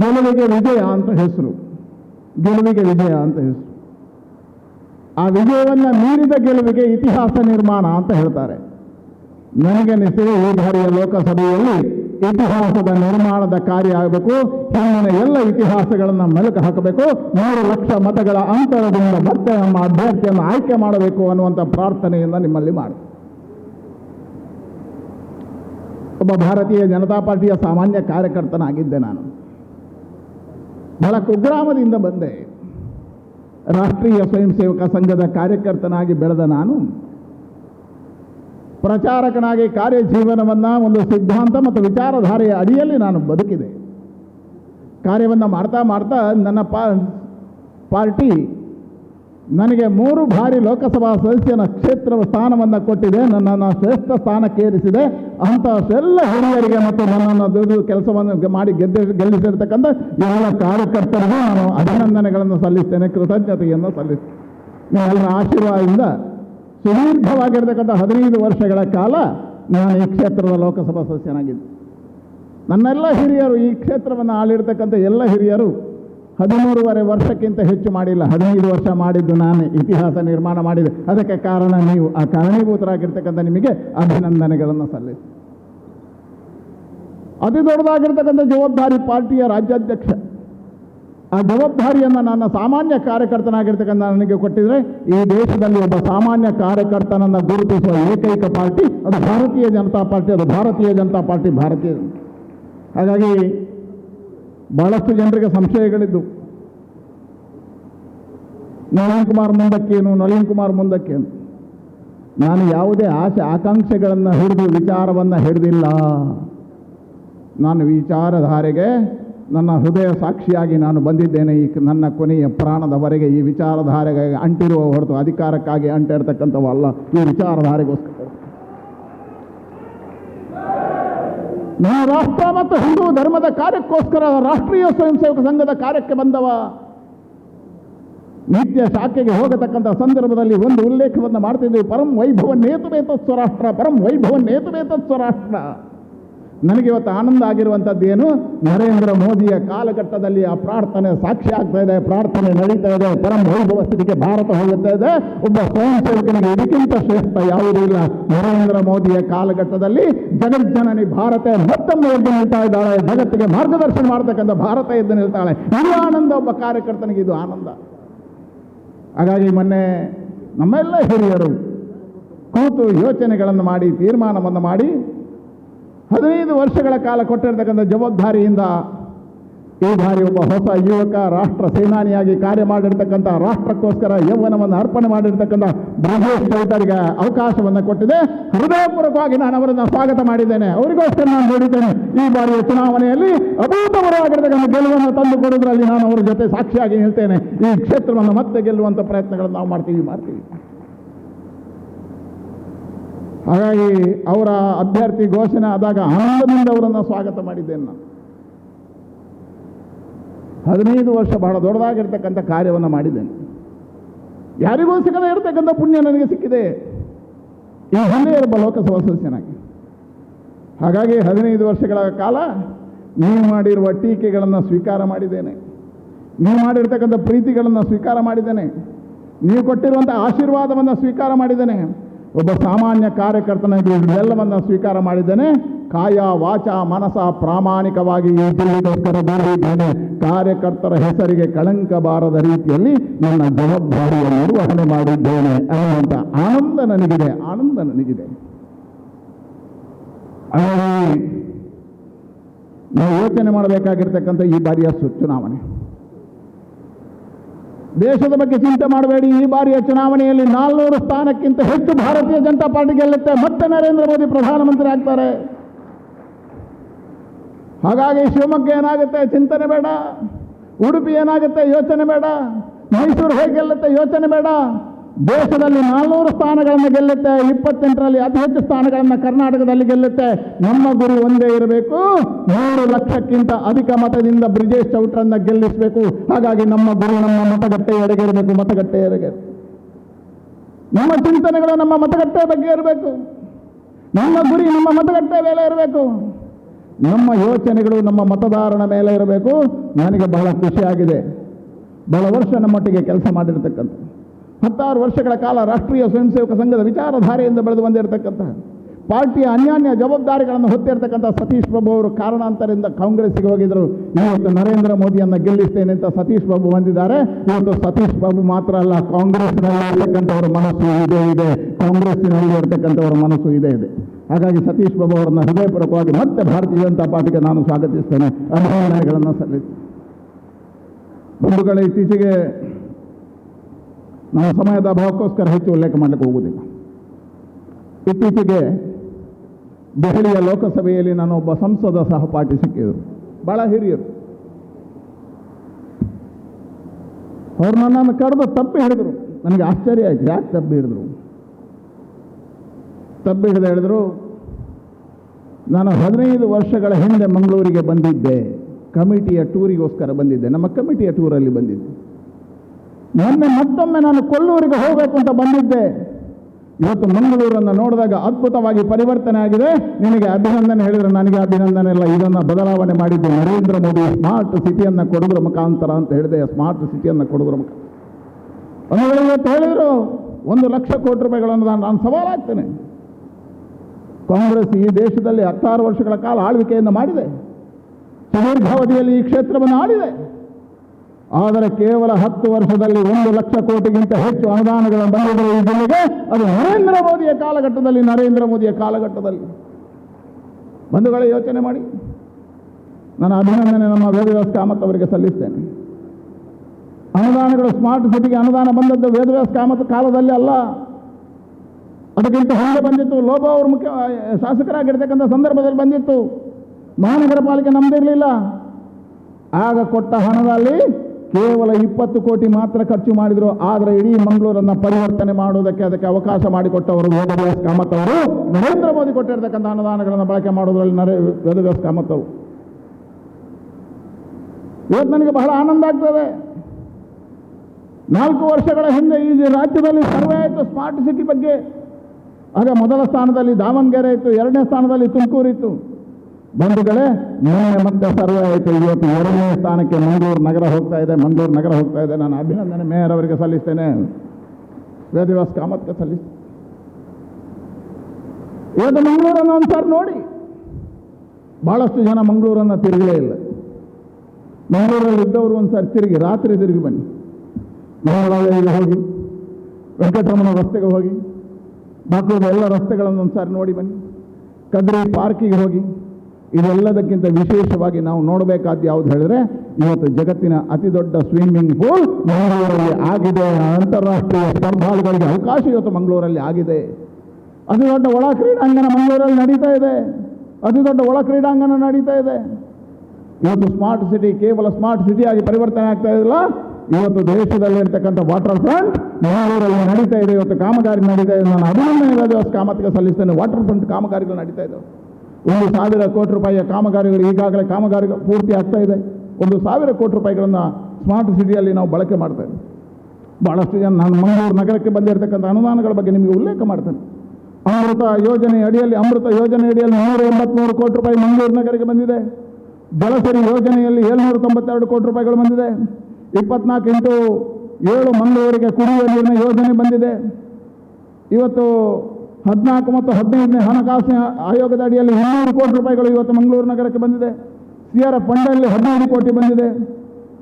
ಗೆಲುವಿಗೆ ವಿಜಯ ಅಂತ ಹೆಸರು. ಗೆಲುವಿಗೆ ವಿಜಯ ಅಂತ ಹೆಸರು. ಆ ವಿಜಯವನ್ನ ಮೀರಿದ ಗೆಲುವಿಗೆ ಇತಿಹಾಸ ನಿರ್ಮಾಣ ಅಂತ ಹೇಳ್ತಾರೆ. ನನಗೆ ಅನಿಸಿದೆ ಈ ಬಾರಿಯ ಲೋಕಸಭೆಯಲ್ಲಿ ಇತಿಹಾಸದ ನಿರ್ಮಾಣದ ಕಾರ್ಯ ಆಗಬೇಕು. ಹಿಂದಿನ ಎಲ್ಲ ಇತಿಹಾಸಗಳನ್ನು ಮೆಲುಕು ಹಾಕಬೇಕು. ಮೂರು ಲಕ್ಷ ಮತಗಳ ಅಂತರದಿಂದ ಮತ್ತೆ ನಮ್ಮ ಅಭ್ಯರ್ಥಿಯನ್ನು ಆಯ್ಕೆ ಮಾಡಬೇಕು ಅನ್ನುವಂಥ ಪ್ರಾರ್ಥನೆಯನ್ನು ನಿಮ್ಮಲ್ಲಿ ಮಾಡಿ. ಒಬ್ಬ ಭಾರತೀಯ ಜನತಾ ಪಾರ್ಟಿಯ ಸಾಮಾನ್ಯ ಕಾರ್ಯಕರ್ತನಾಗಿದ್ದೆ ನಾನು. ಬಹಳ ಕುಗ್ರಾಮದಿಂದ ಬಂದೆ. ರಾಷ್ಟ್ರೀಯ ಸ್ವಯಂ ಸೇವಕ ಸಂಘದ ಕಾರ್ಯಕರ್ತನಾಗಿ ಬೆಳೆದ ನಾನು. ಪ್ರಚಾರಕನಾಗಿ ಕಾರ್ಯಜೀವನವನ್ನು ಒಂದು ಸಿದ್ಧಾಂತ ಮತ್ತು ವಿಚಾರಧಾರೆಯ ಅಡಿಯಲ್ಲಿ ನಾನು ಬದುಕಿದೆ. ಕಾರ್ಯವನ್ನು ಮಾಡ್ತಾ ಮಾಡ್ತಾ ನನ್ನ ಪಾರ್ಟಿ ನನಗೆ ಮೂರು ಬಾರಿ ಲೋಕಸಭಾ ಸದಸ್ಯನ ಕ್ಷೇತ್ರ ಸ್ಥಾನವನ್ನು ಕೊಟ್ಟಿದೆ. ನನ್ನನ್ನು ಶ್ರೇಷ್ಠ ಸ್ಥಾನಕ್ಕೇರಿಸಿದೆ ಎಲ್ಲ ಹಿರಿಯರಿಗೆ ಮತ್ತು ನನ್ನನ್ನು ದುಡಿದು ಕೆಲಸವನ್ನು ಮಾಡಿ ಗೆದ್ದ ಗೆಲ್ಲಿಸಿರ್ತಕ್ಕಂಥ ಎಲ್ಲ ಕಾರ್ಯಕರ್ತರಿಗೂ ನಾನು ಅಭಿನಂದನೆಗಳನ್ನು ಸಲ್ಲಿಸ್ತೇನೆ. ಕೃತಜ್ಞತೆಯನ್ನು ಸಲ್ಲಿಸ್ತೇನೆ. ನಿಮ್ಮೆಲ್ಲರ ಆಶೀರ್ವಾದದಿಂದ ಸುದೀರ್ಘವಾಗಿರ್ತಕ್ಕಂಥ ಹದಿನೈದು ವರ್ಷಗಳ ಕಾಲ ನಾನು ಈ ಕ್ಷೇತ್ರದ ಲೋಕಸಭಾ ಸದಸ್ಯನಾಗಿದ್ದೆ. ನನ್ನೆಲ್ಲ ಹಿರಿಯರು ಈ ಕ್ಷೇತ್ರವನ್ನು ಆಳಿರ್ತಕ್ಕಂಥ ಎಲ್ಲ ಹಿರಿಯರು ಹದಿಮೂರುವರೆ ವರ್ಷಕ್ಕಿಂತ ಹೆಚ್ಚು ಮಾಡಿಲ್ಲ. ಹದಿನೈದು ವರ್ಷ ಮಾಡಿದ್ದು ನಾನು, ಇತಿಹಾಸ ನಿರ್ಮಾಣ ಮಾಡಿದೆ. ಅದಕ್ಕೆ ಕಾರಣ ನೀವು, ಆ ಕಾರಣೀಭೂತರಾಗಿರ್ತಕ್ಕಂಥ ನಿಮಗೆ ಅಭಿನಂದನೆಗಳನ್ನು ಸಲ್ಲಿಸಿ. ಅತಿ ದೊಡ್ಡದಾಗಿರ್ತಕ್ಕಂಥ ಜವಾಬ್ದಾರಿ ಪಾರ್ಟಿಯ ರಾಜ್ಯಾಧ್ಯಕ್ಷ. ಆ ಜವಾಬ್ದಾರಿಯನ್ನು ನನ್ನ ಸಾಮಾನ್ಯ ಕಾರ್ಯಕರ್ತನಾಗಿರ್ತಕ್ಕಂಥ ನನಗೆ ಕೊಟ್ಟಿದ್ರೆ, ಈ ದೇಶದಲ್ಲಿ ಒಬ್ಬ ಸಾಮಾನ್ಯ ಕಾರ್ಯಕರ್ತನನ್ನು ಗುರುತಿಸುವ ಏಕೈಕ ಪಾರ್ಟಿ ಅದು ಭಾರತೀಯ ಜನತಾ ಪಾರ್ಟಿ, ಅದು ಭಾರತೀಯ ಜನತಾ ಪಾರ್ಟಿ, ಭಾರತೀಯ ಹಾಗಾಗಿ ಬಹಳಷ್ಟು ಜನರಿಗೆ ಸಂಶಯಗಳಿದ್ದು ನಳಿನ್ ಕುಮಾರ್ ಮುಂದಕ್ಕೇನು, ನಳಿನ್ ಕುಮಾರ್ ಮುಂದಕ್ಕೇನು? ನಾನು ಯಾವುದೇ ಆಸೆ, ಆಕಾಂಕ್ಷೆಗಳನ್ನು ಹಿಡಿದು ವಿಚಾರವನ್ನು ಹಿಡಿದಿಲ್ಲ. ನಾನು ವಿಚಾರಧಾರೆಗೆ, ನನ್ನ ಹೃದಯ ಸಾಕ್ಷಿಯಾಗಿ ನಾನು ಬಂದಿದ್ದೇನೆ. ಈ ನನ್ನ ಕೊನೆಯ ಪ್ರಾಣದವರೆಗೆ ಈ ವಿಚಾರಧಾರೆಗೆ ಅಂಟಿರುವ ಹೊರತು ಅಧಿಕಾರಕ್ಕಾಗಿ ಅಂಟಿರ್ತಕ್ಕಂಥವಲ್ಲ. ಈ ವಿಚಾರಧಾರೆಗೋಸ್ಕರ. ನಮ್ಮ ರಾಷ್ಟ್ರ ಮತ್ತು ಹಿಂದೂ ಧರ್ಮದ ಕಾರ್ಯಕ್ಕೋಸ್ಕರ ರಾಷ್ಟ್ರೀಯ ಸ್ವಯಂ ಸೇವಕ ಸಂಘದ ಕಾರ್ಯಕ್ಕೆ ಬಂದವ. ನಿತ್ಯ ಶಾಖೆಗೆ ಹೋಗತಕ್ಕಂಥ ಸಂದರ್ಭದಲ್ಲಿ ಒಂದು ಉಲ್ಲೇಖವನ್ನು ಮಾಡ್ತಿದ್ದೀವಿ. ಪರಂ ವೈಭವ ನೇತುವೇತತ್ವ ರಾಷ್ಟ್ರ, ಪರಂ ವೈಭವ ನೇತುವೇತತ್ವ ಸ್ವರಾಷ್ಟ್ರ ನನಗೆ ಇವತ್ತು ಆನಂದ ಆಗಿರುವಂಥದ್ದು ಏನು? ನರೇಂದ್ರ ಮೋದಿಯ ಕಾಲಘಟ್ಟದಲ್ಲಿ ಆ ಪ್ರಾರ್ಥನೆ ಸಾಕ್ಷಿ ಆಗ್ತಾ ಇದೆ, ಪ್ರಾರ್ಥನೆ ನಡೀತಾ ಇದೆ, ಪರಂ ವೈಭವ ಸ್ಥಿತಿಗೆ ಭಾರತ ಹೋಗುತ್ತಾ ಇದೆ. ಒಬ್ಬ ಸ್ವಯಂ ಸೇವಕನಿಗೆ ಇದಕ್ಕಿಂತ ಶ್ರೇಷ್ಠ ಯಾವುದೂ ಇಲ್ಲ. ನರೇಂದ್ರ ಮೋದಿಯ ಕಾಲಘಟ್ಟದಲ್ಲಿ ಜಗಜ್ಜನನಿ ಭಾರತ ಮತ್ತೊಮ್ಮೆ ಎದ್ದು ನಿಲ್ತಾ ಇದ್ದಾಳೆ. ಜಗತ್ತಿಗೆ ಮಾರ್ಗದರ್ಶನ ಮಾಡತಕ್ಕಂಥ ಭಾರತ ಎದ್ದು ನಿಲ್ತಾಳೆ. ಇದು ಆನಂದ ಒಬ್ಬ ಕಾರ್ಯಕರ್ತನಿಗೆ ಇದು ಆನಂದ. ಹಾಗಾಗಿ ಮೊನ್ನೆ ನಮ್ಮೆಲ್ಲ ಹಿರಿಯರು ಕೂತು ಯೋಚನೆಗಳನ್ನು ಮಾಡಿ, ತೀರ್ಮಾನವನ್ನು ಮಾಡಿ ಹದಿನೈದು ವರ್ಷಗಳ ಕಾಲ ಕೊಟ್ಟಿರ್ತಕ್ಕಂಥ ಜವಾಬ್ದಾರಿಯಿಂದ ಈ ಬಾರಿ ಒಬ್ಬ ಹೊಸ ಯುವಕ, ರಾಷ್ಟ್ರ ಸೇನಾನಿಯಾಗಿ ಕಾರ್ಯ ಮಾಡಿರ್ತಕ್ಕಂಥ, ರಾಷ್ಟ್ರಕ್ಕೋಸ್ಕರ ಯೌವನವನ್ನು ಅರ್ಪಣೆ ಮಾಡಿರ್ತಕ್ಕಂಥ ಬ್ರಹ್ಮೇಶ್ ಚೌಧರಿಗೆ ಅವಕಾಶವನ್ನು ಕೊಟ್ಟಿದೆ. ಹೃದಯಪೂರ್ವಕವಾಗಿ ನಾನು ಅವರನ್ನು ಸ್ವಾಗತ ಮಾಡಿದ್ದೇನೆ. ಅವರಿಗೋಸ್ಕರ ನಾನು ನೋಡಿದ್ದೇನೆ, ಈ ಬಾರಿಯ ಚುನಾವಣೆಯಲ್ಲಿ ಅಭೂತಪೂರ್ವವಾಗಿರ್ತಕ್ಕಂಥ ಗೆಲುವನ್ನು ತಂದು ಕೊಡೋದ್ರಲ್ಲಿ ನಾನು ಅವರ ಜೊತೆ ಸಾಕ್ಷಿಯಾಗಿ ಹೇಳ್ತೇನೆ ಈ ಕ್ಷೇತ್ರವನ್ನು ಮತ್ತೆ ಗೆಲ್ಲುವಂಥ ಪ್ರಯತ್ನಗಳನ್ನು ನಾವು ಮಾಡ್ತೀವಿ ಮಾಡ್ತೀವಿ. ಹಾಗಾಗಿ ಅವರ ಅಭ್ಯರ್ಥಿ ಘೋಷಣೆ ಆದಾಗ ಆನಂದದಿಂದ ಅವರನ್ನು ಸ್ವಾಗತ ಮಾಡಿದ್ದೇನೆ ನಾನು. ಹದಿನೈದು ವರ್ಷ ಬಹಳ ದೊಡ್ಡದಾಗಿರ್ತಕ್ಕಂಥ ಕಾರ್ಯವನ್ನು ಮಾಡಿದ್ದೇನೆ. ಯಾರಿಗೂ ಸಿಗದೇ ಇರತಕ್ಕಂಥ ಪುಣ್ಯ ನನಗೆ ಸಿಕ್ಕಿದೆ. ಈ ಹಿಂದೆ ಇರಬ ಲೋಕಸಭಾ ಸದಸ್ಯನಾಗಿ. ಹಾಗಾಗಿ ಹದಿನೈದು ವರ್ಷಗಳ ಕಾಲ ನೀವು ಮಾಡಿರುವ ಟೀಕೆಗಳನ್ನು ಸ್ವೀಕಾರ ಮಾಡಿದ್ದೇನೆ. ನೀವು ಮಾಡಿರ್ತಕ್ಕಂಥ ಪ್ರೀತಿಗಳನ್ನು ಸ್ವೀಕಾರ ಮಾಡಿದ್ದೇನೆ. ನೀವು ಕೊಟ್ಟಿರುವಂಥ ಆಶೀರ್ವಾದವನ್ನು ಸ್ವೀಕಾರ ಮಾಡಿದ್ದೇನೆ. ಒಬ್ಬ ಸಾಮಾನ್ಯ ಕಾರ್ಯಕರ್ತನಾಗಿ ಇದೆಲ್ಲವನ್ನು ಸ್ವೀಕಾರ ಮಾಡಿದ್ದೇನೆ. ಕಾಯ ವಾಚ ಮನಸ ಪ್ರಾಮಾಣಿಕವಾಗಿ ಈ ಜಿಲ್ಲೆಗೋಸ್ಕರ ಬಂದಿದ್ದೇನೆ ಕಾರ್ಯಕರ್ತರ ಹೆಸರಿಗೆ ಕಳಂಕ ಬಾರದ ರೀತಿಯಲ್ಲಿ ನನ್ನ ಜವಾಬ್ದಾರಿಯ ನಿರ್ವಹಣೆ ಮಾಡಿದ್ದೇನೆ ಅನ್ನುವಂಥ ಆನಂದ ನನಗಿದೆ ಆನಂದ ನನಗಿದೆ. ನಾವು ಯೋಚನೆ ಮಾಡಬೇಕಾಗಿರ್ತಕ್ಕಂಥ ಈ ಬಾರಿಯ ಚುನಾವಣೆ ದೇಶದ ಬಗ್ಗೆ ಚಿಂತೆ ಮಾಡಬೇಡಿ. ಈ ಬಾರಿಯ ಚುನಾವಣೆಯಲ್ಲಿ ನಾಲ್ನೂರು ಸ್ಥಾನಕ್ಕಿಂತ ಹೆಚ್ಚು ಭಾರತೀಯ ಜನತಾ ಪಾರ್ಟಿ ಗೆಲ್ಲುತ್ತೆ. ಮತ್ತೆ ನರೇಂದ್ರ ಮೋದಿ ಪ್ರಧಾನಮಂತ್ರಿ ಆಗ್ತಾರೆ. ಹಾಗಾಗಿ ಶಿವಮೊಗ್ಗ ಏನಾಗುತ್ತೆ? ಚಿಂತನೆ ಬೇಡ. ಉಡುಪಿ ಏನಾಗುತ್ತೆ? ಯೋಚನೆ ಬೇಡ. ಮೈಸೂರು ಹೇಗೆ ಗೆಲ್ಲುತ್ತೆ? ಯೋಚನೆ ಬೇಡ. ದೇಶದಲ್ಲಿ ನಾಲ್ನೂರು ಸ್ಥಾನಗಳನ್ನು ಗೆಲ್ಲುತ್ತೆ, ಇಪ್ಪತ್ತೆಂಟರಲ್ಲಿ ಅತಿ ಹೆಚ್ಚು ಸ್ಥಾನಗಳನ್ನು ಕರ್ನಾಟಕದಲ್ಲಿ ಗೆಲ್ಲುತ್ತೆ. ನಮ್ಮ ಗುರಿ ಒಂದೇ ಇರಬೇಕು. ನೂರು ಲಕ್ಷಕ್ಕಿಂತ ಅಧಿಕ ಮತದಿಂದ ಬ್ರಿಜೇಶ್ ಚೌಟ್ರನ್ನ ಗೆಲ್ಲಿಸಬೇಕು. ಹಾಗಾಗಿ ನಮ್ಮ ಗುರಿ ನಮ್ಮ ಮತಗಟ್ಟೆ ಎಡೆಗೆ ಇರಬೇಕು, ಮತಗಟ್ಟೆ ಎಡೆಗೆ. ನಮ್ಮ ಚಿಂತನೆಗಳು ನಮ್ಮ ಮತಗಟ್ಟೆ ಬಗ್ಗೆ ಇರಬೇಕು. ನಮ್ಮ ಗುರಿ ನಮ್ಮ ಮತಗಟ್ಟೆ ಮೇಲೆ ಇರಬೇಕು. ನಮ್ಮ ಯೋಚನೆಗಳು ನಮ್ಮ ಮತದಾರನ ಮೇಲೆ ಇರಬೇಕು. ನನಗೆ ಬಹಳ ಖುಷಿಯಾಗಿದೆ. ಬಹಳ ವರ್ಷ ನಮ್ಮೊಟ್ಟಿಗೆ ಕೆಲಸ ಮಾಡಿರ್ತಕ್ಕಂಥ. ಹತ್ತಾರು ವರ್ಷಗಳ ಕಾಲ ರಾಷ್ಟ್ರೀಯ ಸ್ವಯಂ ಸೇವಕ ಸಂಘದ ವಿಚಾರಧಾರೆಯಿಂದ ಬೆಳೆದು ಬಂದಿರತಕ್ಕಂತಹ ಪಾರ್ಟಿಯ ಅನ್ಯಾನ್ಯ ಜವಾಬ್ದಾರಿಗಳನ್ನು ಹೊತ್ತಿರ್ತಕ್ಕಂಥ ಸತೀಶ್ ಪ್ರಭು ಅವರು ಕಾರಣಾಂತರದಿಂದ ಕಾಂಗ್ರೆಸ್ಗೆ ಹೋಗಿದ್ರು. ಇವತ್ತು ನರೇಂದ್ರ ಮೋದಿಯನ್ನು ಗೆಲ್ಲಿಸ್ತೇನೆ ಅಂತ ಸತೀಶ್ ಬಾಬು ಬಂದಿದ್ದಾರೆ. ಇವತ್ತು ಸತೀಶ್ ಬಾಬು ಮಾತ್ರ ಅಲ್ಲ, ಕಾಂಗ್ರೆಸ್ನಲ್ಲಿ ಇರತಕ್ಕಂಥವ್ರ ಮನಸ್ಸು ಇದೆ ಇದೆ. ಕಾಂಗ್ರೆಸ್ಸಿನಲ್ಲಿ ಇರ್ತಕ್ಕಂಥವ್ರ ಮನಸ್ಸು ಇದೆ ಇದೆ. ಹಾಗಾಗಿ ಸತೀಶ್ ಬಾಬು ಅವರನ್ನು ಹೃದಯಪೂರ್ವಕವಾಗಿ ಮತ್ತೆ ಭಾರತೀಯ ಜನತಾ ಪಾರ್ಟಿಗೆ ನಾನು ಸ್ವಾಗತಿಸ್ತೇನೆ. ಅಭಿನಂದನೆಗಳನ್ನು ಸಲ್ಲಿಸ್ತೇನೆ ಬಂಧುಗಳೇ, ಇತ್ತೀಚೆಗೆ ನಾವು ಸಮಯದ ಅಭಾವಕ್ಕೋಸ್ಕರ ಹೆಚ್ಚು ಉಲ್ಲೇಖ ಮಾಡಲಿಕ್ಕೆ ಹೋಗುವುದಿಲ್ಲ. ಇತ್ತೀಚೆಗೆ ದೆಹಲಿಯ ಲೋಕಸಭೆಯಲ್ಲಿ ನಾನು ಒಬ್ಬ ಸಂಸದ ಸಹಪಾಠಿ ಸಿಕ್ಕಿದರು. ಭಾಳ ಹಿರಿಯರು. ಅವರು ನನ್ನನ್ನು ಕರೆದು ತಪ್ಪು ಹಿಡಿದ್ರು. ನನಗೆ ಆಶ್ಚರ್ಯ ಆಯ್ತು. ಯಾಕೆ ತಪ್ಪಿ ಹಿಡಿದ್ರು? ತಪ್ಪು ಹಿಡಿದು ಹೇಳಿದ್ರು, ನಾನು ಹದಿನೈದು ವರ್ಷಗಳ ಹಿಂದೆ ಮಂಗಳೂರಿಗೆ ಬಂದಿದ್ದೆ. ಕಮಿಟಿಯ ಟೂರಿಗೋಸ್ಕರ ಬಂದಿದ್ದೆ. ನಮ್ಮ ಕಮಿಟಿಯ ಟೂರಲ್ಲಿ ಬಂದಿದ್ದೆ. ಮೊನ್ನೆ ಮತ್ತೊಮ್ಮೆ ನಾನು ಕೊಲ್ಲೂರಿಗೆ ಹೋಗಬೇಕು ಅಂತ ಬಂದಿದ್ದೆ. ಇವತ್ತು ಮಂಗಳೂರನ್ನು ನೋಡಿದಾಗ ಅದ್ಭುತವಾಗಿ ಪರಿವರ್ತನೆ ಆಗಿದೆ. ನಿನಗೆ ಅಭಿನಂದನೆ ಹೇಳಿದರೆ ನನಗೆ ಅಭಿನಂದನೆ ಇಲ್ಲ. ಇದನ್ನು ಬದಲಾವಣೆ ಮಾಡಿದ್ದು ನರೇಂದ್ರ ಮೋದಿ ಸ್ಮಾರ್ಟ್ ಸಿಟಿಯನ್ನು ಕೊಡೋದ್ರ ಮುಖಾಂತರ ಅಂತ ಹೇಳಿದೆ. ಸ್ಮಾರ್ಟ್ ಸಿಟಿಯನ್ನು ಕೊಡೋದ್ರ ಮುಖಾಂತರ ಇವತ್ತು ಹೇಳಿದರು, ಒಂದು ಲಕ್ಷ ಕೋಟಿ ರೂಪಾಯಿಗಳನ್ನು ನಾನು ನಾನು ಸವಾಲಾಗ್ತೇನೆ. ಕಾಂಗ್ರೆಸ್ ಈ ದೇಶದಲ್ಲಿ ಹತ್ತಾರು ವರ್ಷಗಳ ಕಾಲ ಆಳ್ವಿಕೆಯನ್ನು ಮಾಡಿದೆ. ಸುದೀರ್ಘಾವಧಿಯಲ್ಲಿ ಈ ಕ್ಷೇತ್ರವನ್ನು ಆಳಿದೆ. ಆದರೆ ಕೇವಲ ಹತ್ತು ವರ್ಷದಲ್ಲಿ ಒಂದು ಲಕ್ಷ ಕೋಟಿಗಿಂತ ಹೆಚ್ಚು ಅನುದಾನಗಳನ್ನು ಬಂದಿದ್ದರೆ ಈ ಜಿಲ್ಲೆಗೆ, ಅದು ನರೇಂದ್ರ ಮೋದಿಯ ಕಾಲಘಟ್ಟದಲ್ಲಿ, ನರೇಂದ್ರ ಮೋದಿಯ ಕಾಲಘಟ್ಟದಲ್ಲಿ. ಬಂಧುಗಳೇ, ಯೋಚನೆ ಮಾಡಿ. ನನ್ನ ಅಭಿನಂದನೆ ನಮ್ಮ ವೇದವ್ಯಾಸ ಕಾಮತ್ ಅವರಿಗೆ ಸಲ್ಲಿಸ್ತೇನೆ. ಅನುದಾನಗಳು ಸ್ಮಾರ್ಟ್ ಸಿಟಿಗೆ ಅನುದಾನ ಬಂದದ್ದು ವೇದವ್ಯಾಸ ಕಾಮತ್ ಕಾಲದಲ್ಲಿ ಅಲ್ಲ. ಅದಕ್ಕಿಂತ ಹಿಂದೆ ಬಂದಿತ್ತು. ಲೋಪ ಅವರು ಮುಖ್ಯ, ಶಾಸಕರಾಗಿರ್ತಕ್ಕಂಥ ಸಂದರ್ಭದಲ್ಲಿ ಬಂದಿತ್ತು. ಮಹಾನಗರ ಪಾಲಿಕೆ ನಮ್ದಿರಲಿಲ್ಲ. ಆಗ ಕೊಟ್ಟ ಹಣದಲ್ಲಿ ಕೇವಲ ಇಪ್ಪತ್ತು ಕೋಟಿ ಮಾತ್ರ ಖರ್ಚು ಮಾಡಿದ್ರು, ಆದರೆ ಇಡೀ ಮಂಗಳೂರನ್ನು ಪರಿವರ್ತನೆ ಮಾಡುವುದಕ್ಕೆ ಅದಕ್ಕೆ ಅವಕಾಶ ಮಾಡಿಕೊಟ್ಟವರು ವೇದವ್ಯಾಸ ಕಾಮತ್ ಅವರು. ನರೇಂದ್ರ ಮೋದಿ ಕೊಟ್ಟಿರತಕ್ಕಂಥ ಅನುದಾನಗಳನ್ನು ಬಳಕೆ ಮಾಡೋದ್ರಲ್ಲಿ ನರೇ, ವೇದವ್ಯಾಸ ಕಾಮತ್ ಅವರು. ಇವತ್ತು ನನಗೆ ಬಹಳ ಆನಂದ ಆಗ್ತದೆ. ನಾಲ್ಕು ವರ್ಷಗಳ ಹಿಂದೆ ಈ ರಾಜ್ಯದಲ್ಲಿ ಸರ್ವೆ ಆಯಿತು ಸ್ಮಾರ್ಟ್ ಸಿಟಿ ಬಗ್ಗೆ. ಆಗ ಮೊದಲ ಸ್ಥಾನದಲ್ಲಿ ದಾವಣಗೆರೆ ಇತ್ತು, ಎರಡನೇ ಸ್ಥಾನದಲ್ಲಿ ತುಮಕೂರು ಇತ್ತು. ಬಂಧುಗಳೇ, ನಿನ್ನೆ ಮತ್ತೆ ಸರ್ವೆ ಆಯಿತು. ಇವತ್ತು ಎರಡನೇ ಸ್ಥಾನಕ್ಕೆ ಮಂಗಳೂರು ನಗರ ಹೋಗ್ತಾ ಇದೆ ಮಂಗಳೂರು ನಗರ ಹೋಗ್ತಾ ಇದೆ. ನಾನು ಅಭಿನಂದನೆ ಮೇಯರ್ ಅವರಿಗೆ ಸಲ್ಲಿಸ್ತೇನೆ. ವೇದಿವಾಸ್ ಕಾಮತ್ಗೆ ಸಲ್ಲಿಸ್ತೇನೆ. ಇವತ್ತು ಮಂಗಳೂರನ್ನು ಒಂದ್ಸಾರಿ ನೋಡಿ. ಭಾಳಷ್ಟು ಜನ ಮಂಗಳೂರನ್ನು ತಿರುಗಲೇ ಇಲ್ಲ. ಮಂಗಳೂರಲ್ಲಿ ಇದ್ದವರು ಒಂದ್ಸಾರಿ ತಿರುಗಿ, ರಾತ್ರಿ ತಿರುಗಿ ಬನ್ನಿ. ಮಂಗಳೂರಿಗೆ ಹೋಗಿ, ವೆಂಕಟರಮಣ ರಸ್ತೆಗೆ ಹೋಗಿ ಬಾಕುಳಿದ ಎಲ್ಲ ರಸ್ತೆಗಳನ್ನು ಒಂದ್ಸಾರಿ ನೋಡಿ ಬನ್ನಿ. ಕದ್ರಿ ಪಾರ್ಕಿಗೆ ಹೋಗಿ ಇದೆಲ್ಲದಕ್ಕಿಂತ ವಿಶೇಷವಾಗಿ ನಾವು ನೋಡಬೇಕಾದ ಯಾವುದು ಹೇಳಿದ್ರೆ, ಇವತ್ತು ಜಗತ್ತಿನ ಅತಿ ದೊಡ್ಡ ಸ್ವಿಮ್ಮಿಂಗ್ ಪೂಲ್ ಮಂಗಳೂರಲ್ಲಿ ಆಗಿದೆ. ಅಂತಾರಾಷ್ಟ್ರೀಯ ಸ್ಪರ್ಧಾಳುಗಳಿಗೆ ಅವಕಾಶ ಇವತ್ತು ಮಂಗಳೂರಲ್ಲಿ ಆಗಿದೆ. ಅತಿ ದೊಡ್ಡ ಒಳ ಕ್ರೀಡಾಂಗಣ ಮಂಗಳೂರಲ್ಲಿ ನಡೀತಾ ಇದೆ. ಅತಿ ದೊಡ್ಡ ಒಳ ಕ್ರೀಡಾಂಗಣ ನಡೀತಾ ಇದೆ. ಇವತ್ತು ಸ್ಮಾರ್ಟ್ ಸಿಟಿ ಕೇವಲ ಸ್ಮಾರ್ಟ್ ಸಿಟಿಯಾಗಿ ಪರಿವರ್ತನೆ ಆಗ್ತಾ ಇಲ್ಲ ಇವತ್ತು ದೇಶದಲ್ಲಿರ್ತಕ್ಕಂಥ ವಾಟರ್ ಫ್ರಂಟ್ ಮಂಗಳೂರಲ್ಲಿ ನಡೀತಾ ಇದೆ. ಇವತ್ತು ಕಾಮಗಾರಿ ನಡೀತಾ ಇದೆ. ನಾನು ಅಭಿನಂದನೆ ಕಾಮತ್ಗೆ ಸಲ್ಲಿಸ್ತೇನೆ. ವಾಟರ್ ಫ್ರಂಟ್ ಕಾಮಗಾರಿಗಳು ನಡೀತಾ ಇದ್ದಾವೆ. ಒಂದು ಸಾವಿರ ಕೋಟಿ ರೂಪಾಯಿಯ ಕಾಮಗಾರಿಗಳು ಈಗಾಗಲೇ ಕಾಮಗಾರಿ ಪೂರ್ತಿ ಆಗ್ತಾ ಇದೆ. ಒಂದು ಸಾವಿರ ಕೋಟಿ ರೂಪಾಯಿಗಳನ್ನು ಸ್ಮಾರ್ಟ್ ಸಿಟಿಯಲ್ಲಿ ನಾವು ಬಳಕೆ ಮಾಡ್ತೇವೆ ಭಾಳಷ್ಟು ಜನ ನಾನು ಮಂಗಳೂರು ನಗರಕ್ಕೆ ಬಂದಿರತಕ್ಕಂಥ ಅನುದಾನಗಳ ಬಗ್ಗೆ ನಿಮಗೆ ಉಲ್ಲೇಖ ಮಾಡ್ತೇನೆ. ಅಮೃತ ಯೋಜನೆ ಅಡಿಯಲ್ಲಿ, ಅಮೃತ ಯೋಜನೆ ಅಡಿಯಲ್ಲಿ ನೂರ ಎಂಬತ್ಮೂರು ಕೋಟಿ ರೂಪಾಯಿ ಮಂಗಳೂರು ನಗರಕ್ಕೆ ಬಂದಿದೆ. ಜಲಸರಿ ಯೋಜನೆಯಲ್ಲಿ ಏಳ್ನೂರ ತೊಂಬತ್ತೆರಡು ಕೋಟಿ ರೂಪಾಯಿಗಳು ಬಂದಿದೆ. ಇಪ್ಪತ್ನಾಲ್ಕು ಇಂಟು ಏಳು ಮಂಗಳೂರಿಗೆ ಕುಡಿಯುವ ನೀರಿನ ಯೋಜನೆ ಬಂದಿದೆ. ಇವತ್ತು ಹದಿನಾಲ್ಕು ಮತ್ತು ಹದಿನೈದನೇ ಹಣಕಾಸಿನ ಆಯೋಗದ ಅಡಿಯಲ್ಲಿ ಇನ್ನೂರು ಕೋಟಿ ರೂಪಾಯಿಗಳು ಇವತ್ತು ಮಂಗಳೂರು ನಗರಕ್ಕೆ ಬಂದಿದೆ. ಸಿ ಆರ್ ಎಫ್ ಫಂಡಲ್ಲಿ ಹದಿನೈದು ಕೋಟಿ ಬಂದಿದೆ.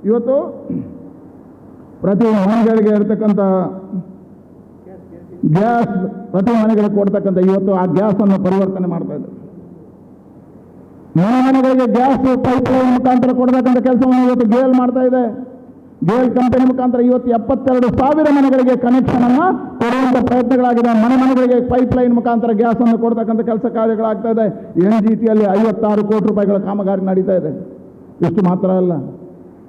ಇವತ್ತು ಪ್ರತಿ ಮನೆಗಳಿಗೆ ಇರತಕ್ಕಂಥ ಗ್ಯಾಸ್, ಪ್ರತಿ ಮನೆಗಳಿಗೆ ಕೊಡ್ತಕ್ಕಂಥ ಇವತ್ತು ಆ ಗ್ಯಾಸನ್ನು ಪರಿವರ್ತನೆ ಮಾಡ್ತಾ ಇದ್ದಾರೆ. ಮನೆ ಮನೆಗಳಿಗೆ ಗ್ಯಾಸ್ ಪೈಪ್ ಲೈನ್ ಮುಖಾಂತರ ಕೊಡ್ತಕ್ಕಂಥ ಕೆಲಸವನ್ನು ಇವತ್ತು ಗೇಲ್ ಮಾಡ್ತಾ ಇದೆ. ಗೇಲ್ ಕಂಪನಿ ಮುಖಾಂತರ ಇವತ್ತು ಎಪ್ಪತ್ತೆರಡು ಸಾವಿರ ಮನೆಗಳಿಗೆ ಕನೆಕ್ಷನ್ ಅನ್ನು ಕೊಡುವಂತ ಪ್ರಯತ್ನಗಳಾಗಿದೆ ಮನೆ ಮನೆಗಳಿಗೆ ಪೈಪ್ ಲೈನ್ ಮುಖಾಂತರ ಗ್ಯಾಸ್ ಅನ್ನು ಕೊಡ್ತಕ್ಕಂಥ ಕೆಲಸ ಕಾರ್ಯಗಳಾಗ್ತಾ ಇದೆ. ಎನ್ ಜಿ ಟಿಯಲ್ಲಿ ಐವತ್ತಾರು ಕೋಟಿ ರೂಪಾಯಿಗಳ ಕಾಮಗಾರಿ ನಡೀತಾ ಇದೆ. ಇಷ್ಟು ಮಾತ್ರ ಅಲ್ಲ.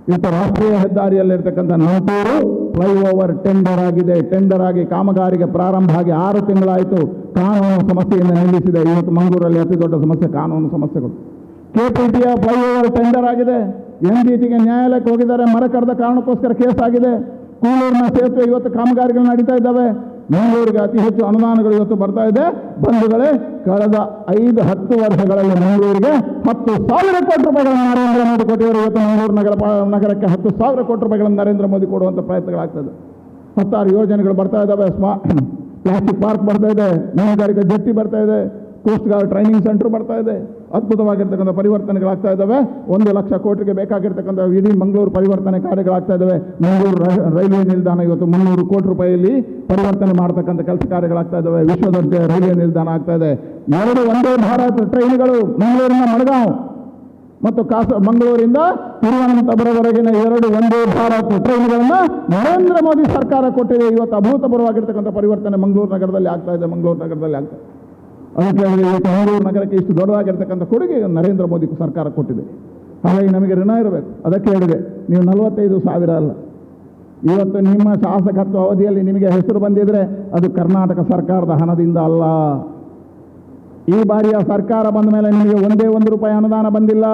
ಇವತ್ತು ರಾಷ್ಟ್ರೀಯ ಹೆದ್ದಾರಿಯಲ್ಲಿರ್ತಕ್ಕಂಥ ನಂಟೂರು ಫ್ಲೈಓವರ್ ಟೆಂಡರ್ ಆಗಿದೆ. ಟೆಂಡರ್ ಆಗಿ ಕಾಮಗಾರಿಗೆ ಪ್ರಾರಂಭ ಆಗಿ ಆರು ತಿಂಗಳಾಯಿತು. ಕಾನೂನು ಸಮಸ್ಯೆಯಿಂದ ನಿಲ್ಲಿಸಿದೆ. ಇವತ್ತು ಮಂಗಳೂರಲ್ಲಿ ಅತಿ ದೊಡ್ಡ ಸಮಸ್ಯೆ ಕಾನೂನು ಸಮಸ್ಯೆಗಳು. ಕೆಪಿಟಿಯ ಫ್ಲೈಓವರ್ ಟೆಂಡರ್ ಆಗಿದೆ. ಎನ್ ಡಿ ಟಿಗೆ ನ್ಯಾಯಾಲಯಕ್ಕೆ ಹೋಗಿದ್ದಾರೆ. ಮರ ಕಡ್ದ ಕಾರಣಕ್ಕೋಸ್ಕರ ಕೇಸ್ ಆಗಿದೆ. ಕೂಳೂರಿನ ಸೇತುವೆ ಇವತ್ತು ಕಾಮಗಾರಿಗಳು ನಡೀತಾ ಇದ್ದಾವೆ. ಮಂಗಳೂರಿಗೆ ಅತಿ ಹೆಚ್ಚು ಅನುದಾನಗಳು ಇವತ್ತು ಬರ್ತಾ ಇದೆ. ಬಂಧುಗಳೇ, ಕಳೆದ ಐದು, ಹತ್ತು ವರ್ಷಗಳಲ್ಲಿ ಮಂಗಳೂರಿಗೆ ಹತ್ತು ಸಾವಿರ ಕೋಟಿ ರೂಪಾಯಿಗಳನ್ನು ನರೇಂದ್ರ ಮೋದಿ ಕೊಟ್ಟಿದ್ದಾರೆ. ಇವತ್ತು ಮಂಗಳೂರು ನಗರ ಪಾ- ನಗರಕ್ಕೆ ಹತ್ತು ಸಾವಿರ ಕೋಟಿ ರೂಪಾಯಿಗಳನ್ನು ನರೇಂದ್ರ ಮೋದಿ ಕೊಡುವಂಥ ಪ್ರಯತ್ನಗಳಾಗ್ತದೆ. ಹತ್ತಾರು ಯೋಜನೆಗಳು ಬರ್ತಾ ಇದ್ದಾವೆ. ಸ್ಮಾ, ಪ್ಲಾಸ್ಟಿಕ್ ಪಾರ್ಕ್ ಬರ್ತಾ ಇದೆ. ಮೀನುಗಾರಿಕೆ ಜಟ್ಟಿ ಬರ್ತಾ ಇದೆ. ಕೋಸ್ಟ್ ಗಾರ್ಡ್ ಟ್ರೈನಿಂಗ್ ಸೆಂಟರ್ ಬರ್ತಾ ಇದೆ. ಅದ್ಭುತವಾಗಿರ್ತಕ್ಕಂಥ ಪರಿವರ್ತನೆಗಳಾಗ್ತಾ ಇದ್ದಾವೆ. ಒಂದು ಲಕ್ಷ ಕೋಟಿಗೆ ಬೇಕಾಗಿರ್ತಕ್ಕಂಥ ಇಡೀ ಮಂಗಳೂರು ಪರಿವರ್ತನೆ ಕಾರ್ಯಗಳಾಗ್ತಾ ಇದ್ದಾವೆ. ಮಂಗಳೂರು ರೈಲ್ವೆ ನಿಲ್ದಾಣ ಇವತ್ತು ಮುನ್ನೂರು ಕೋಟಿ ರೂಪಾಯಿಯಲ್ಲಿ ಪರಿವರ್ತನೆ ಮಾಡ್ತಕ್ಕಂಥ ಕೆಲಸ ಕಾರ್ಯಗಳಾಗ್ತಾ ಇದ್ದಾವೆ. ವಿಶ್ವದರ್ಜೆ ರೈಲ್ವೆ ನಿಲ್ದಾಣ ಆಗ್ತಾ ಇದೆ. ಎರಡು ಒಂದೇ ಭಾರತ ಟ್ರೈನ್ಗಳು ಮಂಗಳೂರಿನ ಮಡಗಾಂವ್ ಮತ್ತು ಕಾಸ, ಮಂಗಳೂರಿಂದ ತಿರುವನಂತಪುರವರೆಗಿನ ಎರಡು ಒಂದೇ ಭಾರತ ಟ್ರೈನ್ಗಳನ್ನು ನರೇಂದ್ರ ಮೋದಿ ಸರ್ಕಾರ ಕೊಟ್ಟಿದೆ. ಇವತ್ತು ಅಭೂತಪೂರ್ವವಾಗಿರ್ತಕ್ಕಂಥ ಪರಿವರ್ತನೆ ಮಂಗಳೂರು ನಗರದಲ್ಲಿ ಆಗ್ತಾ ಇದೆ. ಮಂಗಳೂರು ನಗರದಲ್ಲಿ ಆಗ್ತಾ ಇದೆ. ಅದಕ್ಕೆ ಇವತ್ತು ಮಂಗಳೂರು ನಗರಕ್ಕೆ ಇಷ್ಟು ದೊಡ್ಡದಾಗಿರ್ತಕ್ಕಂಥ ಕೊಡುಗೆ ನರೇಂದ್ರ ಮೋದಿ ಸರ್ಕಾರ ಕೊಟ್ಟಿದೆ. ಹಾಗಾಗಿ ನಮಗೆ ಋಣ ಇರಬೇಕು. ಅದಕ್ಕೆ ಹೇಳಿದೆ ನೀವು ನಲವತ್ತೈದು ಸಾವಿರ ಅಲ್ಲ. ಇವತ್ತು ನಿಮ್ಮ ಶಾಸಕತ್ವ ಅವಧಿಯಲ್ಲಿ ನಿಮಗೆ ಹೆಸರು ಬಂದಿದ್ರೆ ಅದು ಕರ್ನಾಟಕ ಸರ್ಕಾರದ ಹಣದಿಂದ ಅಲ್ಲ. ಈ ಬಾರಿಯ ಸರ್ಕಾರ ಬಂದ ಮೇಲೆ ನಿಮಗೆ ಒಂದೇ ಒಂದು ರೂಪಾಯಿ ಅನುದಾನ ಬಂದಿಲ್ಲ.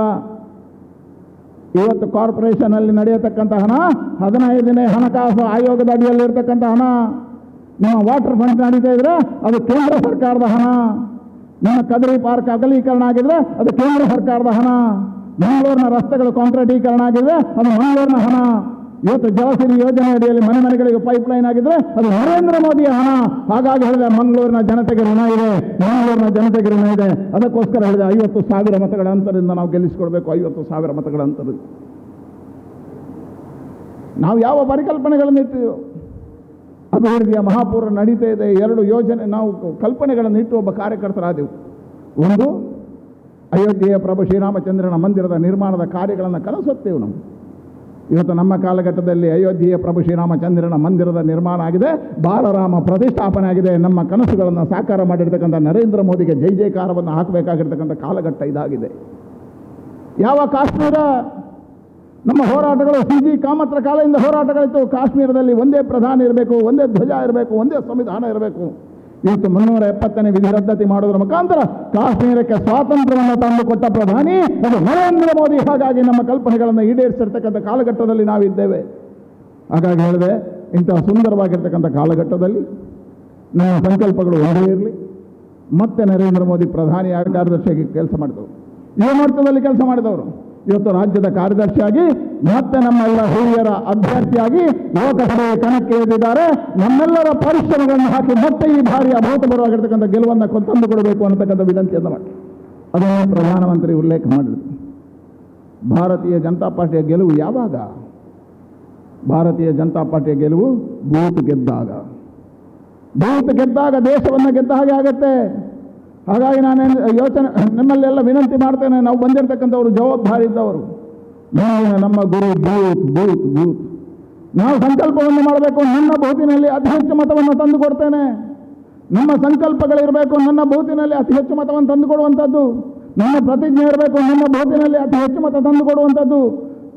ಇವತ್ತು ಕಾರ್ಪೊರೇಷನಲ್ಲಿ ನಡೆಯತಕ್ಕಂಥ ಹಣ ಹದಿನೈದನೇ ಹಣಕಾಸು ಆಯೋಗದ ಅಡಿಯಲ್ಲಿ ಇರತಕ್ಕಂಥ ಹಣ. ನಿಮ್ಮ ವಾಟರ್ ಫಂಡ್ ನಡೀತಾ ಇದ್ರೆ ಅದು ಕೇಂದ್ರ ಸರ್ಕಾರದ ಹಣ. ನಿಮ್ಮ ಕದರಿ ಪಾರ್ಕ್ ಅಗಲೀಕರಣ ಆಗಿದ್ರೆ ಅದು ಕೇಂದ್ರ ಸರ್ಕಾರದ ಹಣ. ಮಂಗಳೂರಿನ ರಸ್ತೆಗಳು ಕಾಂಕ್ರೀಟೀಕರಣ ಆಗಿದ್ರೆ ಅದು ಮಂಗಳೂರಿನ ಹಣ. ಇವತ್ತು ಜಲಸಿರಿ ಯೋಜನೆ ಅಡಿಯಲ್ಲಿ ಮನೆ ಮನೆಗಳಿಗೆ ಪೈಪ್ ಲೈನ್ ಆಗಿದ್ರೆ ಅದು ನರೇಂದ್ರ ಮೋದಿಯ ಹಣ. ಹಾಗಾಗಿ ಹೇಳಿದೆ, ಮಂಗಳೂರಿನ ಜನತೆಗೆ ಋಣ ಇದೆ. ಮಂಗಳೂರಿನ ಜನತೆಗೆ ಋಣ ಇದೆ. ಅದಕ್ಕೋಸ್ಕರ ಹೇಳಿದೆ, ಐವತ್ತು ಸಾವಿರ ಮತಗಳ ಅಂತರದಿಂದ ನಾವು ಗೆಲ್ಲಿಸಿಕೊಡ್ಬೇಕು, ಐವತ್ತು ಸಾವಿರ ಮತಗಳ ಅಂತರದಿಂದ. ನಾವು ಯಾವ ಪರಿಕಲ್ಪನೆಗಳನ್ನು ಇಟ್ಟು ಅಭಿವೃದ್ಧಿಯ ಮಹಾಪೂರ ನಡೀತಾ ಇದೆ. ಎರಡು ಯೋಜನೆ ನಾವು ಕಲ್ಪನೆಗಳನ್ನು ಇಟ್ಟು ಒಬ್ಬ ಕಾರ್ಯಕರ್ತರಾದೆವು. ಒಂದು, ಅಯೋಧ್ಯೆಯ ಪ್ರಭು ಶ್ರೀರಾಮಚಂದ್ರನ ಮಂದಿರದ ನಿರ್ಮಾಣದ ಕಾರ್ಯಗಳನ್ನು ಕಲಿಸುತ್ತೇವೆ ನಾವು. ಇವತ್ತು ನಮ್ಮ ಕಾಲಘಟ್ಟದಲ್ಲಿ ಅಯೋಧ್ಯೆಯ ಪ್ರಭು ಶ್ರೀರಾಮಚಂದ್ರನ ಮಂದಿರದ ನಿರ್ಮಾಣ ಆಗಿದೆ. ಬಾಲರಾಮ ಪ್ರತಿಷ್ಠಾಪನೆ ಆಗಿದೆ. ನಮ್ಮ ಕನಸುಗಳನ್ನು ಸಾಕಾರ ಮಾಡಿರ್ತಕ್ಕಂಥ ನರೇಂದ್ರ ಮೋದಿಗೆ ಜೈ ಜಯಕಾರವನ್ನು ಹಾಕಬೇಕಾಗಿರ್ತಕ್ಕಂಥ ಕಾಲಘಟ್ಟ ಇದಾಗಿದೆ. ಯಾವ ಕಾಶ್ಮೀರ ನಮ್ಮ ಹೋರಾಟಗಳು ಸಿ ಜಿ ಕಾಮತ್ರ ಕಾಲದಿಂದ ಹೋರಾಟಗಳಿತ್ತು. ಕಾಶ್ಮೀರದಲ್ಲಿ ಒಂದೇ ಪ್ರಧಾನಿ ಇರಬೇಕು, ಒಂದೇ ಧ್ವಜ ಇರಬೇಕು, ಒಂದೇ ಸಂವಿಧಾನ ಇರಬೇಕು. ಇವತ್ತು ಮುನ್ನೂರ ಎಪ್ಪತ್ತನೇ ವಿಧಿ ರದ್ದತಿ ಮಾಡೋದ್ರ ಮುಖಾಂತರ ಕಾಶ್ಮೀರಕ್ಕೆ ಸ್ವಾತಂತ್ರ್ಯವನ್ನು ತಂದುಕೊಟ್ಟ ಪ್ರಧಾನಿ ಅದು ನರೇಂದ್ರ ಮೋದಿ. ಹಾಗಾಗಿ ನಮ್ಮ ಕಲ್ಪನೆಗಳನ್ನು ಈಡೇರಿಸಿರ್ತಕ್ಕಂಥ ಕಾಲಘಟ್ಟದಲ್ಲಿ ನಾವಿದ್ದೇವೆ. ಹಾಗಾಗಿ ಹೇಳಿದೆ ಇಂತಹ ಸುಂದರವಾಗಿರ್ತಕ್ಕಂಥ ಕಾಲಘಟ್ಟದಲ್ಲಿ ನಮ್ಮ ಸಂಕಲ್ಪಗಳು ಒಂದೇ ಇರಲಿ. ಮತ್ತೆ ನರೇಂದ್ರ ಮೋದಿ ಪ್ರಧಾನಿ ಕಾರ್ಯದರ್ಶಿಯಾಗಿ ಕೆಲಸ ಮಾಡಿದವರು. ಯುವ ಮಟ್ಟದಲ್ಲಿ ಕೆಲಸ ಮಾಡಿದವರು. ಇವತ್ತು ರಾಜ್ಯದ ಕಾರ್ಯದರ್ಶಿಯಾಗಿ, ಮತ್ತೆ ನಮ್ಮೆಲ್ಲ ಹಿರಿಯರ ಅಭ್ಯರ್ಥಿಯಾಗಿ ಲೋಕಸಭೆಯ ಕಣಕ್ಕೆ ಇಳಿದಿದ್ದಾರೆ. ನಮ್ಮೆಲ್ಲರ ಪರಿಶ್ರಮಗಳನ್ನು ಹಾಕಿ ಮತ್ತೆ ಈ ಬಾರಿ ಅಭೂತಪೂರ್ವವಾಗಿರ್ತಕ್ಕಂಥ ಗೆಲುವನ್ನು ತಂದು ಕೊಡಬೇಕು ಅನ್ನತಕ್ಕಂಥ ವಿನಂತಿಯನ್ನು ಮಾಡಿ. ಅದನ್ನು ಪ್ರಧಾನಮಂತ್ರಿ ಉಲ್ಲೇಖ ಮಾಡಿದರು. ಭಾರತೀಯ ಜನತಾ ಪಾರ್ಟಿಯ ಗೆಲುವು ಯಾವಾಗ? ಭಾರತೀಯ ಜನತಾ ಪಾರ್ಟಿಯ ಗೆಲುವು ಬೂತ್ ಗೆದ್ದಾಗ. ಬೂತ್ ಗೆದ್ದಾಗ ದೇಶವನ್ನು ಗೆದ್ದ ಹಾಗೆ ಆಗತ್ತೆ. ಹಾಗಾಗಿ ನಾನೇನು ಯೋಚನೆ ನಿಮ್ಮಲ್ಲೆಲ್ಲ ವಿನಂತಿ ಮಾಡ್ತೇನೆ, ನಾವು ಬಂದಿರತಕ್ಕಂಥವ್ರು ಜವಾಬ್ದಾರಿ ಇದ್ದವರು ನಮ್ಮ ಗುರು ಬೂತ್ ಬೂತ್ ಬೂತ್ ನಾವು ಸಂಕಲ್ಪವನ್ನು ಮಾಡಬೇಕು, ನನ್ನ ಬೂತಿನಲ್ಲಿ ಅತಿ ಹೆಚ್ಚು ಮತವನ್ನು ತಂದು ಕೊಡ್ತೇನೆ. ನಮ್ಮ ಸಂಕಲ್ಪಗಳಿರಬೇಕು, ನನ್ನ ಬೂತಿನಲ್ಲಿ ಅತಿ ಹೆಚ್ಚು ಮತವನ್ನು ತಂದು ಕೊಡುವಂಥದ್ದು. ನನ್ನ ಪ್ರತಿಜ್ಞೆ ಇರಬೇಕು, ನನ್ನ ಬೂತಿನಲ್ಲಿ ಅತಿ ಹೆಚ್ಚು ಮತ ತಂದು ಕೊಡುವಂಥದ್ದು.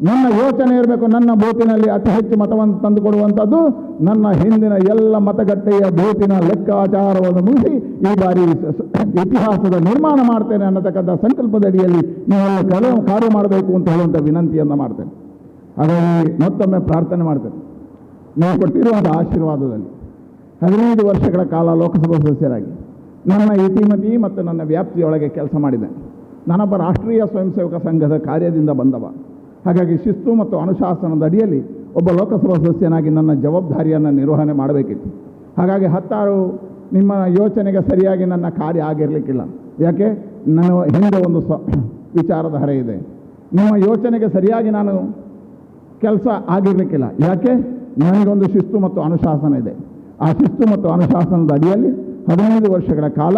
ನನ್ನ ಯೋಚನೆ ಇರಬೇಕು, ನನ್ನ ಬೂತಿನಲ್ಲಿ ಅತಿ ಹೆಚ್ಚು ಮತವನ್ನು ತಂದುಕೊಡುವಂಥದ್ದು ನನ್ನ ಹಿಂದಿನ ಎಲ್ಲ ಮತಗಟ್ಟೆಯ ಬೂತಿನ ಲೆಕ್ಕಾಚಾರವನ್ನು ಮುಗಿಸಿ ಈ ಬಾರಿ ಇತಿಹಾಸದ ನಿರ್ಮಾಣ ಮಾಡ್ತೇನೆ ಅನ್ನತಕ್ಕಂಥ ಸಂಕಲ್ಪದ ಅಡಿಯಲ್ಲಿ ನೀವೆಲ್ಲ ಕಾರ್ಯ ಕಾರ್ಯ ಮಾಡಬೇಕು ಅಂತ ಹೇಳುವಂಥ ವಿನಂತಿಯನ್ನು ಮಾಡ್ತೇನೆ. ಹಾಗಾಗಿ ಮತ್ತೊಮ್ಮೆ ಪ್ರಾರ್ಥನೆ ಮಾಡ್ತೇನೆ. ನೀವು ಕೊಟ್ಟಿರುವಂಥ ಆಶೀರ್ವಾದದಲ್ಲಿ ಹದಿನೈದು ವರ್ಷಗಳ ಕಾಲ ಲೋಕಸಭಾ ಸದಸ್ಯರಾಗಿ ನನ್ನ ಇತಿಮತಿ ಮತ್ತು ನನ್ನ ವ್ಯಾಪ್ತಿಯೊಳಗೆ ಕೆಲಸ ಮಾಡಿದೆ. ನಾನೊಬ್ಬ ರಾಷ್ಟ್ರೀಯ ಸ್ವಯಂ ಸೇವಕ ಸಂಘದ ಕಾರ್ಯದಿಂದ ಬಂದವ. ಹಾಗಾಗಿ ಶಿಸ್ತು ಮತ್ತು ಅನುಶಾಸನದ ಅಡಿಯಲ್ಲಿ ಒಬ್ಬ ಲೋಕಸಭಾ ಸದಸ್ಯನಾಗಿ ನನ್ನ ಜವಾಬ್ದಾರಿಯನ್ನು ನಿರ್ವಹಣೆ ಮಾಡಬೇಕಿತ್ತು. ಹಾಗಾಗಿ ಹತ್ತಾರು ನಿಮ್ಮ ಯೋಚನೆಗೆ ಸರಿಯಾಗಿ ನನ್ನ ಕಾರ್ಯ ಆಗಿರಲಿಕ್ಕಿಲ್ಲ. ಯಾಕೆ? ನನ್ನ ಹಿಂದೆ ಒಂದು ಸ, ವಿಚಾರದ ಇದೆ. ನಿಮ್ಮ ಯೋಚನೆಗೆ ಸರಿಯಾಗಿ ನಾನು ಕೆಲಸ ಆಗಿರಲಿಕ್ಕಿಲ್ಲ. ಯಾಕೆ? ನನಗೊಂದು ಶಿಸ್ತು ಮತ್ತು ಅನುಶಾಸನ ಇದೆ. ಆ ಶಿಸ್ತು ಮತ್ತು ಅನುಶಾಸನದ ಅಡಿಯಲ್ಲಿ ಹದಿನೈದು ವರ್ಷಗಳ ಕಾಲ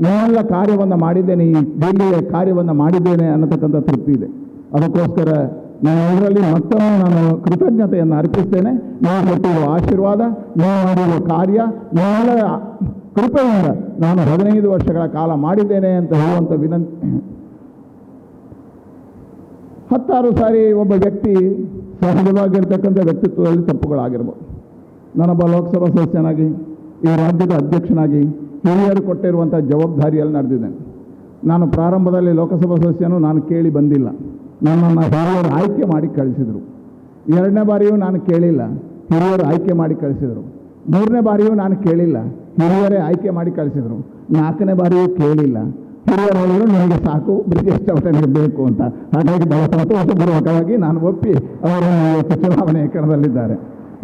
ನಾನೆಲ್ಲ ಕಾರ್ಯವನ್ನು ಮಾಡಿದ್ದೇನೆ, ಈ ಡೆಲ್ಲಿಯ ಕಾರ್ಯವನ್ನು ಮಾಡಿದ್ದೇನೆ ಅನ್ನತಕ್ಕಂಥ ತೃಪ್ತಿ ಇದೆ. ಅದಕ್ಕೋಸ್ಕರ ನಾನು ಇದರಲ್ಲಿ ಮತ್ತೊಮ್ಮೆ ನಾನು ಕೃತಜ್ಞತೆಯನ್ನು ಅರ್ಪಿಸ್ತೇನೆ. ನೀವು ಕೊಟ್ಟಿರುವ ಆಶೀರ್ವಾದ ನೀವು ಮಾಡಿರುವ ಕಾರ್ಯ ನೀವೆಲ್ಲ ಕೃಪೆಯಿಂದ ನಾನು ಹದಿನೈದು ವರ್ಷಗಳ ಕಾಲ ಮಾಡಿದ್ದೇನೆ ಅಂತ ಹೇಳುವಂಥ ವಿನಂತಿ. ಹತ್ತಾರು ಸಾರಿ ಒಬ್ಬ ವ್ಯಕ್ತಿ ಸಹಜವಾಗಿರ್ತಕ್ಕಂಥ ವ್ಯಕ್ತಿತ್ವದಲ್ಲಿ ತಪ್ಪುಗಳಾಗಿರ್ಬೋದು. ನಾನೊಬ್ಬ ಲೋಕಸಭಾ ಸದಸ್ಯನಾಗಿ, ಈ ರಾಜ್ಯದ ಅಧ್ಯಕ್ಷನಾಗಿ, ಹಿರಿಯರು ಕೊಟ್ಟಿರುವಂಥ ಜವಾಬ್ದಾರಿಯಲ್ಲಿ ನಡೆದಿದ್ದೇನೆ. ನಾನು ಪ್ರಾರಂಭದಲ್ಲಿ ಲೋಕಸಭಾ ಸದಸ್ಯನು ನಾನು ಕೇಳಿ ಬಂದಿಲ್ಲ. ನನ್ನನ್ನು ಹಿರಿಯರು ಆಯ್ಕೆ ಮಾಡಿ ಕಳಿಸಿದರು. ಎರಡನೇ ಬಾರಿಯೂ ನಾನು ಕೇಳಿಲ್ಲ, ಹಿರಿಯರು ಆಯ್ಕೆ ಮಾಡಿ ಕಳಿಸಿದರು. ಮೂರನೇ ಬಾರಿಯೂ ನಾನು ಕೇಳಿಲ್ಲ, ಹಿರಿಯರೇ ಆಯ್ಕೆ ಮಾಡಿ ಕಳಿಸಿದರು. ನಾಲ್ಕನೇ ಬಾರಿಯೂ ಕೇಳಿಲ್ಲ, ಹಿರಿಯರು ಹೇಳಿದರು, ನನಗೆ ಸಾಕು, ಬ್ರಿಟಿಷ್ ಚೌಟನಿಗೆ ಬೇಕು ಅಂತ. ಹಾಗಾಗಿ ಬಲಪೂರ್ವಕವಾಗಿ ನಾನು ಒಪ್ಪಿ ಅವರು ಚುನಾವಣೆಯ ಕಣದಲ್ಲಿದ್ದಾರೆ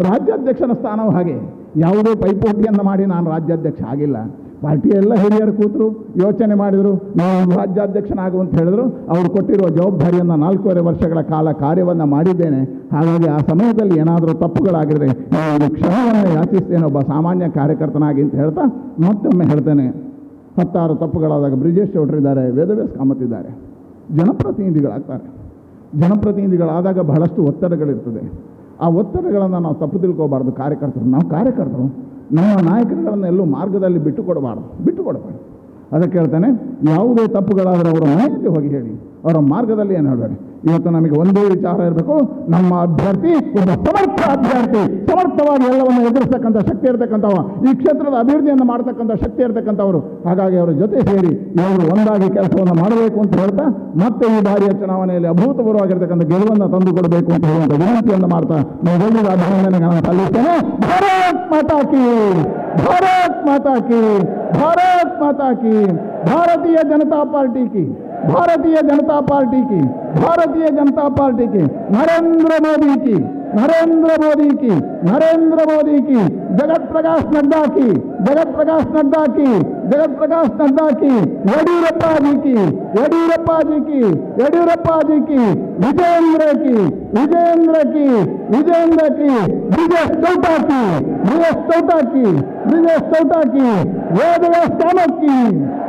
ರಾಜ್ಯಾಧ್ಯಕ್ಷನ ಸ್ಥಾನವು ಹಾಗೆ. ಯಾವುದೇ ಪೈಪೋಟಿಯನ್ನು ಮಾಡಿ ನಾನು ರಾಜ್ಯಾಧ್ಯಕ್ಷ ಆಗಿಲ್ಲ. ಪಾರ್ಟಿ ಎಲ್ಲ ಹಿರಿಯರು ಕೂತರು, ಯೋಚನೆ ಮಾಡಿದರು, ನಾವು ರಾಜ್ಯಾಧ್ಯಕ್ಷನಾಗು ಅಂತ ಹೇಳಿದ್ರು, ಅವರು ಕೊಟ್ಟಿರುವ ಜವಾಬ್ದಾರಿಯನ್ನು ನಾಲ್ಕೂವರೆ ವರ್ಷಗಳ ಕಾಲ ಕಾರ್ಯವನ್ನು ಮಾಡಿದ್ದೇನೆ. ಹಾಗಾಗಿ ಆ ಸಮಯದಲ್ಲಿ ಏನಾದರೂ ತಪ್ಪುಗಳಾಗಿದ್ರೆ ನಾನು ಕ್ಷಮವನ್ನು ಯಾಚಿಸ್ತೇನೆ, ಒಬ್ಬ ಸಾಮಾನ್ಯ ಕಾರ್ಯಕರ್ತನಾಗಿ ಅಂತ ಹೇಳ್ತಾ ಮತ್ತೊಮ್ಮೆ ಹೇಳ್ತೇನೆ. ಹತ್ತಾರು ತಪ್ಪುಗಳಾದಾಗ ಬ್ರಿಜೇಶ್ ಚೌಟ್ರಿದ್ದಾರೆ ವೇದವ್ಯಾಸ್ ಕಾಮತ್ ಇದ್ದಾರೆ. ಜನಪ್ರತಿನಿಧಿಗಳಾಗ್ತಾರೆ. ಜನಪ್ರತಿನಿಧಿಗಳಾದಾಗ ಬಹಳಷ್ಟು ಒತ್ತಡಗಳಿರ್ತದೆ. ಆ ಒತ್ತಡಗಳನ್ನು ನಾವು ತಪ್ಪು ತಿಳ್ಕೋಬಾರ್ದು, ಕಾರ್ಯಕರ್ತರು. ನಾವು ಕಾರ್ಯಕರ್ತರು. ನಮ್ಮ ನಾಯಕರುಗಳನ್ನು ಎಲ್ಲೂ ಮಾರ್ಗದಲ್ಲಿ ಬಿಟ್ಟು ಕೊಡಬಾರ್ದು ಬಿಟ್ಟು ಕೊಡಬಾರ್ದು. ಅದಕ್ಕೆ ಹೇಳ್ತಾನೆ, ಯಾವುದೇ ತಪ್ಪುಗಳಾದರೆ ಅವರ ಮನೆಯಲ್ಲಿ ಹೋಗಿ ಹೇಳಿ, ಅವರ ಮಾರ್ಗದಲ್ಲಿ ಏನು ಹೇಳಬೇಡಿ ಇವತ್ತು ನಮಗೆ ಒಂದೇ ವಿಚಾರ ಇರಬೇಕು. ನಮ್ಮ ಅಭ್ಯರ್ಥಿ ಒಬ್ಬ ಸಮರ್ಥ ಅಭ್ಯರ್ಥಿ. ಸಮರ್ಥವಾಗಿ ಎಲ್ಲವನ್ನು ಎದುರಿಸ್ತಕ್ಕಂಥ ಶಕ್ತಿ ಇರತಕ್ಕಂಥವ. ಈ ಕ್ಷೇತ್ರದ ಅಭಿವೃದ್ಧಿಯನ್ನು ಮಾಡ್ತಕ್ಕಂಥ ಶಕ್ತಿ ಇರತಕ್ಕಂಥವರು. ಹಾಗಾಗಿ ಅವರ ಜೊತೆ ಸೇರಿ ಇವರು ಒಂದಾಗಿ ಕೆಲಸವನ್ನು ಮಾಡಬೇಕು ಅಂತ ಹೇಳ್ತಾ, ಮತ್ತೆ ಈ ಬಾರಿಯ ಚುನಾವಣೆಯಲ್ಲಿ ಅಭೂತಪೂರ್ವವಾಗಿರ್ತಕ್ಕಂಥ ಗೆಲುವನ್ನು ತಂದುಕೊಡಬೇಕು ಅಂತ ಹೇಳುವಂಥ ವಿನಂತಿಯನ್ನು ಮಾಡ್ತಾ ನಾವೆಲ್ಲರಿಗೂ ಅಭಿನಂದನೆಗಳನ್ನು ಸಲ್ಲಿಸ್ತೇನೆ. ಭಾರತ್ ಮಾತಾ ಕಿ, ಭಾರತ್ ಮಾತಾಕಿ ಭಾರತ್ ಮಾತಾ ಕಿ, ಭಾರತೀಯ ಜನತಾ ಪಾರ್ಟಿ भारतीय जनता पार्टी की, भारतीय जनता पार्टी की, नरेंद्र मोदी की, नरेंद्र मोदी की, नरेंद्र मोदी की, जगत प्रकाश नड्डा की, जगत प्रकाश नड्डा की, जगत प्रकाश नड्डा की, येडियुरप्पा जी की, येडियुरप्पा जी की, येडियुरप्पा जी की, विजयेंद्र की विजयेंद्र की विजयेंद्र की, विजय चौटा की, विजय चौटा की, विजय चौटा की वेदव्यास कामत की।